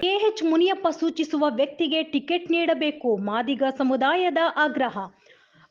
K H Muniyappa ಸೂಚಿಸುವ ವ್ಯಕ್ತಿಗೆ ticket ನೀಡಬೇಕು. ಮಾದಿಗ ಸಮುದಾಯದ ಆಗ್ರಹ.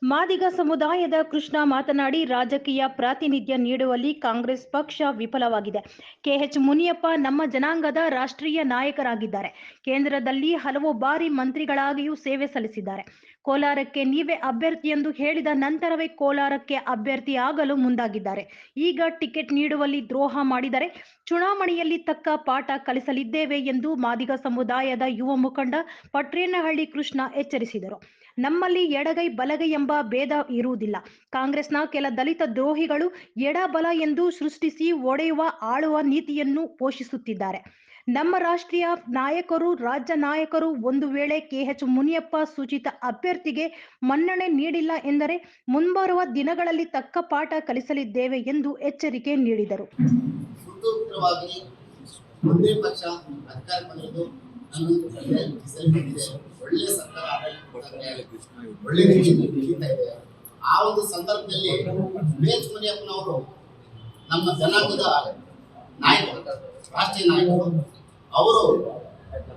ಮಾದಿಗ ಸಮುದಾಯದ ಕೃಷ್ಣ ಮಾತನಾಡಿ, ರಾಜಕೀಯ ಪ್ರಾತಿನಿಧ್ಯ ನೀಡುವಲ್ಲಿ ಕಾಂಗ್ರೆಸ್ ಪಕ್ಷ ವಿಫಲವಾಗಿದೆ. ಕೆಎಚ್ ಮುನಿಯಪ್ಪ ನಮ್ಮ ಜನಾಂಗದ ರಾಷ್ಟ್ರೀಯ ನಾಯಕರಾಗಿದ್ದಾರೆ. ಕೇಂದ್ರದಲ್ಲಿ ಹಲವು ಬಾರಿ ಮಂತ್ರಿಗಳಾಗಿಯೂ ಸೇವೆ ಸಲ್ಲಿಸಿದ್ದಾರೆ. ಕೋಲಾರಕ್ಕೆ ನೀವೇ ಅಭ್ಯರ್ಥಿ ಎಂದು ಹೇಳಿದ ನಂತರವೇ ಕೋಲಾರಕ್ಕೆ ಅಭ್ಯರ್ಥಿಯಾಗಲು ಮುಂದಾಗಿದ್ದಾರೆ. ಈಗ ಟಿಕೆಟ್ ನೀಡುವಲ್ಲಿ ದ್ರೋಹ ಮಾಡಿದರೆ ಚುನಾವಣೆಯಲ್ಲಿ ತಕ್ಕ ಪಾಠ ಕಲಿಸಲಿದ್ದೇವೆ ಎಂದು ಮಾದಿಗ ಸಮುದಾಯದ ಯುವ ಮುಖಂಡ ಪಟ್ರೇನಹಳ್ಳಿ ಕೃಷ್ಣ ಎಚ್ಚರಿಸಿದರು. ನಮ್ಮಲ್ಲಿ ಎಡಗೈ ಬಲಗೈ ಎಂಬ ಭೇದ ಇರುವುದಿಲ್ಲ. ಕಾಂಗ್ರೆಸ್ನ ಕೆಲ ದಲಿತ ದ್ರೋಹಿಗಳು ಎಡ ಬಲ ಎಂದು ಸೃಷ್ಟಿಸಿ ಒಡೆಯುವ ಆಳುವ ನೀತಿಯನ್ನು ಪೋಷಿಸುತ್ತಿದ್ದಾರೆ. ನಮ್ಮ ರಾಷ್ಟ್ರೀಯ ನಾಯಕರು, ರಾಜ್ಯ ನಾಯಕರು ಒಂದು ವೇಳೆ ಕೆಎಚ್ ಮುನಿಯಪ್ಪ ಸೂಚಿತ ಅಭ್ಯರ್ಥಿಗೆ ಮನ್ನಣೆ ನೀಡಿಲ್ಲ ಎಂದರೆ ಮುಂಬರುವ ದಿನಗಳಲ್ಲಿ ತಕ್ಕ ಪಾಠ ಕಲಿಸಲಿದ್ದೇವೆ ಎಂದು ಎಚ್ಚರಿಕೆ ನೀಡಿದರು. ಆ ಒಂದು ಸಂದರ್ಭದಲ್ಲಿ ಮುನಿಯಪ್ಪನವರು ನಮ್ಮ ಜನಾಂಗದ ನಾಯಕರು ರಾಷ್ಟ್ರೀಯ ನಾಯಕರು ಅವರು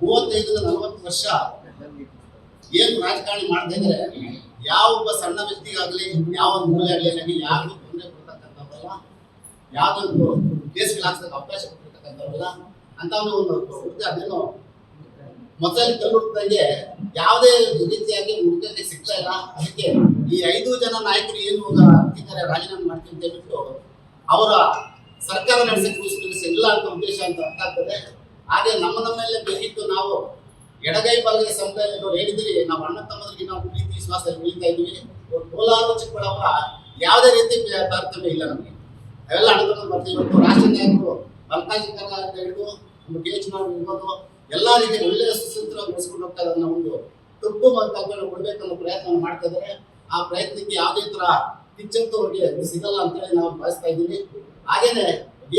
ಮೂವತ್ತೈದರಿಂದ ನಲವತ್ತು ವರ್ಷ ಏನು ರಾಜಕಾರಣಿ ಯಾವ ಒಬ್ಬ ಸಣ್ಣ ವ್ಯಕ್ತಿಗಾಗಲಿ, ಯಾವ ಮೂಲೆ ಆಗಲಿ ನನಗೆ ಯಾರಿಗೂ ತೊಂದರೆ ಕೊಡ್ತಕ್ಕಂಥವ್ರಲ್ಲ ಯಾವುದೊಂದು ಕೇಸ್ಗಳು ಹಾಕ್ಸಕ್ಕೆ ಅವಕಾಶ ಕೊಟ್ಟಿರ್ತಕ್ಕಂಥವ್ರಲ್ಲ ಅಂತ ಒಂದು ಹುಡುಗ ಅದೇನೋ ಮೊದಲಲ್ಲಿ ಕಲ್ಬಿಡ್ದಂಗೆ ಯಾವುದೇ ರೀತಿಯಾಗಿ ಹುಡುಗರಿಗೆ ಸಿಗ್ತಾ ಇಲ್ಲ. ಅದಕ್ಕೆ ಈ ಐದು ಜನ ನಾಯಕರು ಏನು ರಾಜೀನಾಮೆ ಮಾಡ್ತೀನಿ ಅಂತ ಹೇಳ್ಬಿಟ್ಟು ಅವರ ಸರ್ಕಾರ ನಡೆಸಕ್ಕೆ ಇಲ್ಲ ಅಂತ ಉದ್ದೇಶ ಅಂತ ಅರ್ಥ ಆಗ್ತದೆ ಹಾಗೆ ನಮ್ಮ ನಮ್ಮಲ್ಲೇ ಬೇಕಿತ್ತು ನಾವು. ಎಡಗೈ ಬಲಗೈ ಸಮುದಾಯದವರು ಹೇಳಿದ್ರಿ, ನಾವು ಅಣ್ಣ ತಮ್ಮದ್ರಿಗೆ ನಾವು ಪ್ರೀತಿ ವಿಶ್ವಾಸದಲ್ಲಿ ಉಳಿತಾ ಇದ್ವಿ. ಕೋಲಾರ ಚಿಕ್ಕಬಳ್ಳಾಪುರ ಯಾವುದೇ ರೀತಿ ತಾರತಮ್ಯ ಇಲ್ಲ ನಮಗೆ. ಅವೆಲ್ಲ ಅಣ್ಣ ತಮ್ಮ ಬರ್ತೀವಿ. ಇವತ್ತು ರಾಷ್ಟ್ರ ನಾಯಕರು ಮಲ್ಕಾಜಿ ಕರ್ನಾಟಕ ಹಿಡಿದು ನಮ್ಮ ಕೆ ಎಚ್ ಇರ್ಬೋದು ಎಲ್ಲ ರೀತಿ ಒಳ್ಳೆಯ ಸುಸೂತ್ರವಾಗಿ ಬೆಳೆಸ್ಕೊಂಡು ಹೋಗ್ತಾ ಇದ್ದಾರೆ ಒಂದು ತಪ್ಪು ಕಲ್ಪನೆ ಕೊಡಬೇಕನ್ನೋ ಪ್ರಯತ್ನ ಮಾಡ್ತಾ ಇದ್ದಾರೆ. ಆ ಪ್ರಯತ್ನಕ್ಕೆ ಯಾವುದೇ ತರ ಕಿಚ್ಚಂತವ್ರಿಗೆ ಸಿಗಲ್ಲ ಅಂತೇಳಿ ನಾವು ಭಾವಿಸ್ತಾ ಇದ್ದೀವಿ. ಹಾಗೇನೆ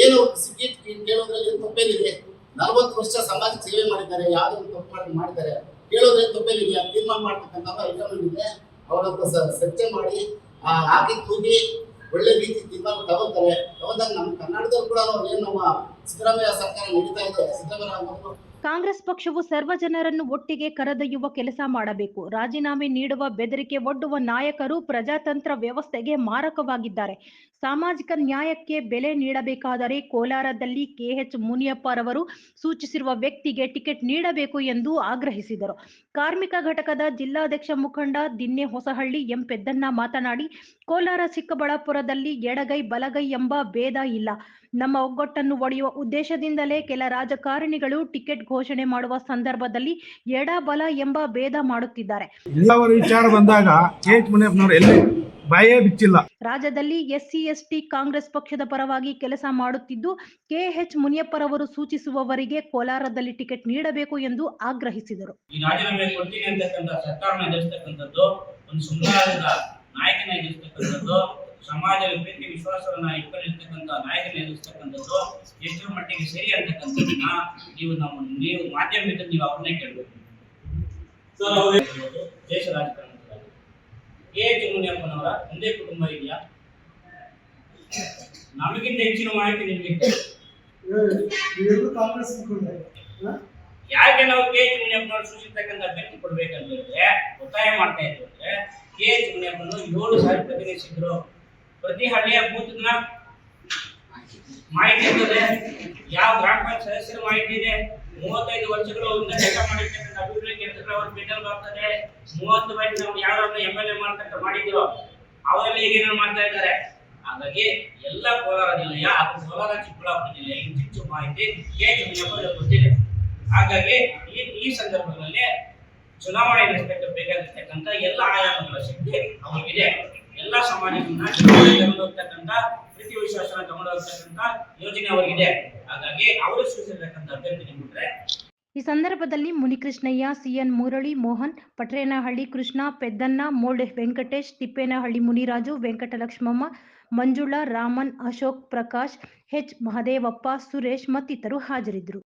ಏನು ಸಿಕ್ಕಿತ್ತು ಕೇಳೋದ್ರಲ್ಲಿ ತಪ್ಪೇನಿದೆ? ನಲವತ್ತು ವರ್ಷ ಸಮಾಜ ಸೇವೆ ಮಾಡಿದ್ದಾರೆ ಯಾವುದೇ ತಪ್ಪು ಮಾಡಿ ಮಾಡಿದ್ದಾರೆ? ಕೇಳೋದ್ರಲ್ಲಿ ತಪ್ಪೇನಿದೆ? ತೀರ್ಮಾನ ಮಾಡ್ತಕ್ಕಂಥ ಹೈಕಮಾಂಡ್ ಇದೆ ಅವರತ್ರ ಚರ್ಚೆ ಮಾಡಿ ಹಾಕಿ ತೂಗಿ ಒಳ್ಳೆ ರೀತಿ ತೀರ್ಮಾನ ತಗೋತಾರೆ ತಗೊಂಡಾಗ ನಮ್ಮ ಕರ್ನಾಟಕದಲ್ಲಿ ಕೂಡ ಏನು ನಮ್ಮ ಸಿದ್ದರಾಮಯ್ಯ ಸರ್ಕಾರ ನಡೀತಾ ಇದೆ. ಸಿದ್ದರಾಮಯ್ಯ ಕಾಂಗ್ರೆಸ್ ಪಕ್ಷವು ಸರ್ವ ಜನರನ್ನು ಒಟ್ಟಿಗೆ ಕರೆದೊಯ್ಯುವ ಕೆಲಸ ಮಾಡಬೇಕು. ರಾಜೀನಾಮೆ ನೀಡುವ ಬೆದರಿಕೆ ಒಡ್ಡುವ ನಾಯಕರು ಪ್ರಜಾತಂತ್ರ ವ್ಯವಸ್ಥೆಗೆ ಮಾರಕವಾಗಿದ್ದಾರೆ. ಸಾಮಾಜಿಕ ನ್ಯಾಯಕ್ಕೆ ಬೆಲೆ ನೀಡಬೇಕಾದರೆ ಕೋಲಾರದಲ್ಲಿ ಕೆಎಚ್ ಮುನಿಯಪ್ಪರವರು ಸೂಚಿಸಿರುವ ವ್ಯಕ್ತಿಗೆ ಟಿಕೆಟ್ ನೀಡಬೇಕು ಎಂದು ಆಗ್ರಹಿಸಿದರು. ಕಾರ್ಮಿಕ ಘಟಕದ ಜಿಲ್ಲಾಧ್ಯಕ್ಷ ಮುಖಂಡ ದಿನ್ನೆ ಹೊಸಹಳ್ಳಿ ಎಂ. ಪೆದ್ದಣ್ಣ ಮಾತನಾಡಿ, ಕೋಲಾರ ಚಿಕ್ಕಬಳ್ಳಾಪುರದಲ್ಲಿ ಎಡಗೈ ಬಲಗೈ ಎಂಬ ಭೇದ ಇಲ್ಲ. ನಮ್ಮ ಒಗ್ಗಟ್ಟನ್ನು ಒಡೆಯುವ ಉದ್ದೇಶದಿಂದಲೇ ಕೆಲ ರಾಜಕಾರಣಿಗಳು ಟಿಕೆಟ್ ಘೋಷಣೆ ಮಾಡುವ ಸಂದರ್ಭದಲ್ಲಿ ಎಡ ಬಲ ಎಂಬ ಭೇದ ಮಾಡುತ್ತಿದ್ದಾರೆ. ವಿಚಾರ ಬಂದಾಗ ಬಾಯೇ ಬಿಚ್ಚಿಲ್ಲ. ರಾಜ್ಯದಲ್ಲಿ ಎಸ್ಸಿ ಎಸ್ಟಿ ಕಾಂಗ್ರೆಸ್ ಪಕ್ಷದ ಪರವಾಗಿ ಕೆಲಸ ಮಾಡುತ್ತಿದ್ದು ಕೆಎಚ್ ಮುನಿಯಪ್ಪರವರು ಸೂಚಿಸುವವರಿಗೆ ಕೋಲಾರದಲ್ಲಿ ಟಿಕೆಟ್ ನೀಡಬೇಕು ಎಂದು ಆಗ್ರಹಿಸಿದರು. ಈ ರಾಜೀನಾಮೆ ಕೊಡ್ತೀನಿ ಅಂತಕ್ಕಂಥ ಸರ್ಕಾರನ ಎದುರಿಸ್ತಕ್ಕಂಥದ್ದು ಒಂದು ನಾಯಕನ ಎದುರಿಸ್ತಕ್ಕಂಥದ್ದು ಸಮಾಜದ ಪ್ರೀತಿ ವಿಶ್ವಾಸವನ್ನ ಇಟ್ಕೊಂಡಿರ್ತಕ್ಕಂಥ ನಾಯಕನ ಎದುರಿಸ್ತಕ್ಕಂಥದ್ದು ಎಷ್ಟರ ಮಟ್ಟಿಗೆ ಸರಿ ಅಂತಕ್ಕಂಥದ್ದನ್ನ ನೀವು ನಮ್ಮ ನೀವು ಮಾಧ್ಯಮದಿಂದ ನೀವು ಅವ್ರನ್ನೇ ಕೇಳಬೇಕು. ದೇಶ ರಾಜಕಾರಣದಲ್ಲಿ ಎ ಎಚ್ ಮುನಿಯಪ್ಪನವರ ಒಂದೇ ಕುಟುಂಬ ಇದೆಯಾ? ನಮಗಿಂತ ಹೆಚ್ಚಿನ ಮಾಹಿತಿ ನಿಮಗೆ? ಯಾಕೆ ನಾವು ಕೆ ಎಚ್ ಮುನಿಯಪ್ಪನವರು ಸೂಚಿಸ್ತಕ್ಕಂಥ ಬೆಂಕಿ ಕೊಡ್ಬೇಕಂದ್ರೆ ಒತ್ತಾಯ ಮಾಡ್ತಾ ಇದ್ರು ಅಂದ್ರೆ ಕೆ ಎಚ್ ಮುನಿಯಪ್ಪನವರು ಏಳು ಸಾರಿ ಪ್ರತಿನಿಧಿಸಿದ್ರು. ಪ್ರತಿ ಹಳ್ಳಿಯ ಬೂತ್ನ ಮಾಹಿತಿ ಇರ್ತದೆ. ಯಾವ ಗ್ರಾಮ ಪಂಚಾಯತ್ ಸದಸ್ಯರ ಮಾಹಿತಿ ಇದೆ? ಮೂವತ್ತೈದು ವರ್ಷಗಳು ಕೆಲಸ ಮಾಡಿರ್ತಕ್ಕಂಥ ಅಭಿವೃದ್ಧಿ ಕೇಂದ್ರಗಳು ಅವ್ರ ಬಿಟ್ಟಲ್ಲಿ ಬರ್ತದೆ ಮೂವತ್ತು ಬಾರಿ ನಾವು ಯಾರನ್ನ ಎಂ ಎಲ್ ಎ ಮಾಡ್ತಕ್ಕ ಮಾಡಿದ್ರು ಅವರೆಲ್ಲ ಈಗ ಮಾಡ್ತಾ ಇದ್ದಾರೆ? ಹಾಗಾಗಿ ಎಲ್ಲ ಕೋಲಾರ ಜಿಲ್ಲೆಯ ಹಾಗೂ ಕೋಲಾರ ಚಿಕ್ಕಬಳ್ಳಾಪುರ ಜಿಲ್ಲೆಯ ಹೆಚ್ಚು ಮಾಹಿತಿ ಗೊತ್ತಿದೆ ಹಾಗಾಗಿ ಈ ಈ ಸಂದರ್ಭದಲ್ಲಿ ಚುನಾವಣೆ ನಡೆಸಬೇಕು ಬೇಕಾಗಿರ್ತಕ್ಕಂಥ ಎಲ್ಲ ಆಯಾಮಗಳ ಶಕ್ತಿ ಅವರಿಗಿದೆ. ಎಲ್ಲ ಸಮಾಜಗಳನ್ನ ತಗೊಂಡು ಹೋಗ್ತಕ್ಕಂಥ ಪ್ರೀತಿ ವಿಶ್ವಾಸನ ತಗೊಂಡು ಹೋಗ್ತಕ್ಕಂಥ ಯೋಜನೆ ಅವರಿಗಿದೆ. ಹಾಗಾಗಿ ಅವರು ಸೂಚಿಸಿರ್ತಕ್ಕಂಥ ಅಭ್ಯರ್ಥಿ ನಿಮ್ಬಿಟ್ರೆ ಈ ಸಂದರ್ಭದಲ್ಲಿ ಮುನಿಕೃಷ್ಣಯ್ಯ ಸಿಎನ್ ಮುರಳಿ ಮೋಹನ್ ಪಟ್ರೇನಹಳ್ಳಿ ಕೃಷ್ಣ ಪೆದ್ದಣ್ಣ ಮೋಡ್ ವೆಂಕಟೇಶ್ ತಿಪ್ಪೇನಹಳ್ಳಿ ಮುನಿರಾಜು ವೆಂಕಟಲಕ್ಷ್ಮಮ್ಮ ಮಂಜುಳಾ ರಾಮನ್ ಅಶೋಕ್ ಪ್ರಕಾಶ್ ಎಚ್. ಮಹದೇವಪ್ಪ ಸುರೇಶ್ ಮತ್ತಿತರು ಹಾಜರಿದ್ದರು.